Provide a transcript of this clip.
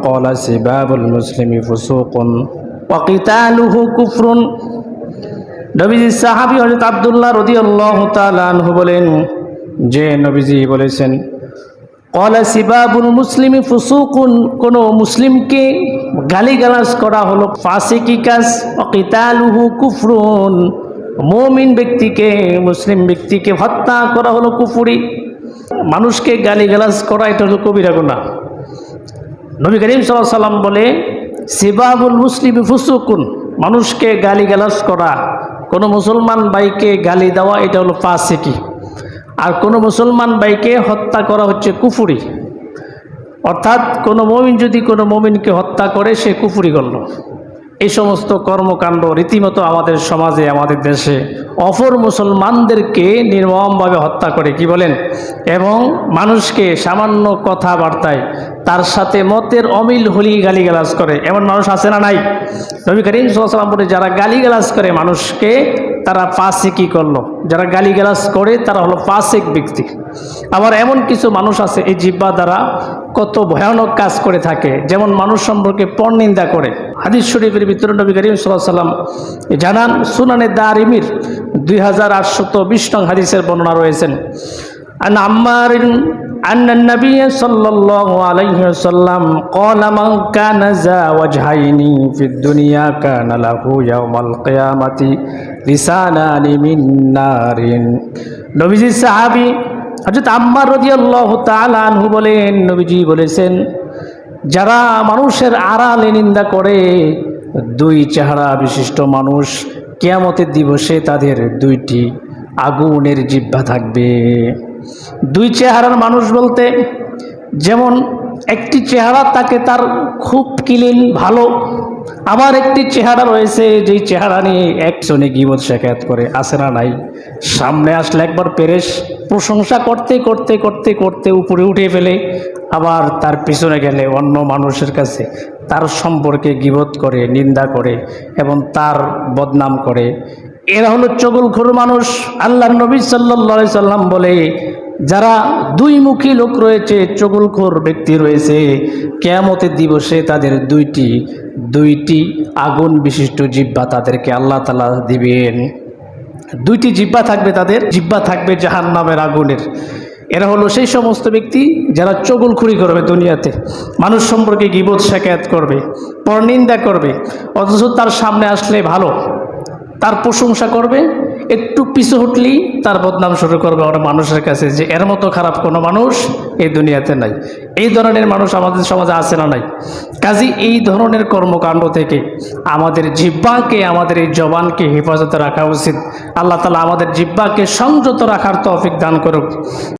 قال سباب المسلم فسوق وقتاله كفر নবীজি সাহাবি হজরত আবদুল্লাহ রদিয়াল্লাহু তাআলা আনহু বলেন যে নবীজি বলেছেন কলা সিবাবুল মুসলিমি ফুসুকুন কোন মুসলিমকে গালিগালাজ করা হলো ফাসিকি কাজ অকিতালুহু কুফরুন মমিন ব্যক্তিকে মুসলিম ব্যক্তিকে হত্যা করা হলো কুফুরি মানুষকে গালিগালাজ করা এটা হলো কবিরা গুনাহ নবী করিম সাল্লাহ সাল্লাম বলে সিবাবুল মুসলিম ফুসুকুন মানুষকে গালি গালাজ করা। কোনো মুসলমান ভাইকে গালি দেওয়া, এটা হলো ফাসিকি। আর কোনো মুসলমান ভাইকে হত্যা করা হচ্ছে কুফুরি। অর্থাৎ কোনো মমিন যদি কোনো মমিনকে হত্যা করে, সে কুফুরি করল। এই সমস্ত কর্মকাণ্ড রীতিমতো আমাদের সমাজে, আমাদের দেশে অপর মুসলমানদেরকে নির্মমভাবে হত্যা করে। কি বলেন? এবং মানুষকে সামান্য কথাবার্তায় তার সাথে মতের অমিল হলি গালিগালাজ করে। এমন মানুষ আছে না নাই? নবী করিম সাল্লাম বলে, যারা গালিগালাজ করে মানুষকে, তারা পাশে কি করল। যারা গালিগালাজ করে, তারা হলো পাশেক ব্যক্তি। আবার এমন কিছু মানুষ আছে, এই জিব্বা দ্বারা কত ভয়ানক কাজ করে থাকে। যেমন মানুষ সম্পর্কে পরনিন্দা করে। হাদিস শরীফের ভিতর নবী করিম সাল্লাম জানান, সুনানে দারিমির দুই হাজার আটশত বিশ নং হাদিসের বর্ণনা রয়েছেন। আন আম্মার أن النبي صلى الله عليه وسلم قال من كان ذا وجهين في الدنيا كان له يوم القيامة لسانان من نار নবীজি সাহাবি হযরত আম্মার রাদিয়াল্লাহু তাআলা আনহু বলেন নবীজি বলেছেন যারা মানুষের আড়ালে নিন্দা করে দুই চেহারা বিশিষ্ট মানুষ কিয়ামতের দিবসে তাদের দুইটি আগুনের জিহ্বা থাকবে দুই চেহারার মানুষ বলতে, যেমন একটি চেহারা তাকে তার খুব ক্লিন ভালো। আবার একটি চেহারা রয়েছে, যেই চেহারা নিয়ে একজনে গিবত শেখায়ত করে আসে না নাই। সামনে আসলে একবার পেরেশ প্রশংসা করতে করতে করতে করতে উপরে উঠে ফেলে, আবার তার পিছনে গেলে অন্য মানুষের কাছে তার সম্পর্কে গিবত করে, নিন্দা করে এবং তার বদনাম করে। এরা হলো চগলখোর মানুষ। আল্লাহ নবী সাল্লা সাল্লাম বলে যারা দুই মুখী লোক রয়েছে, চগলখোর ব্যক্তি রয়েছে, কেয়ামতের দিবসে তাদের দুইটি দুইটি আগুন বিশিষ্ট জিব্বা তাদেরকে আল্লাহ তালা দিবেন। দুইটি জিব্বা থাকবে তাদের জিব্বা থাকবে জাহান নামের আগুনের। এরা হলো সেই সমস্ত ব্যক্তি যারা চগুলখুরি করবে দুনিয়াতে, মানুষ সম্পর্কে গিবোধ শেখায়ত করবে, পরনিন্দা করবে, অথচ তার সামনে আসলে ভালো, তার প্রশংসা করবে একটু পিছু হটলেই তার বদনাম শুরু করবে আমরা মানুষের কাছে যে এর মতো খারাপ কোনো মানুষ এই দুনিয়াতে নাই। এই ধরনের মানুষ আমাদের সমাজে আছে না নাই। কাজী এই ধরনের কর্মকাণ্ড থেকে আমাদের জিব্বাকে আমাদের এই জবানকে হেফাজতে রাখা উচিত। আল্লাহ তালা আমাদের জিব্বাকে সংযত রাখার তৌফিক দান করুক।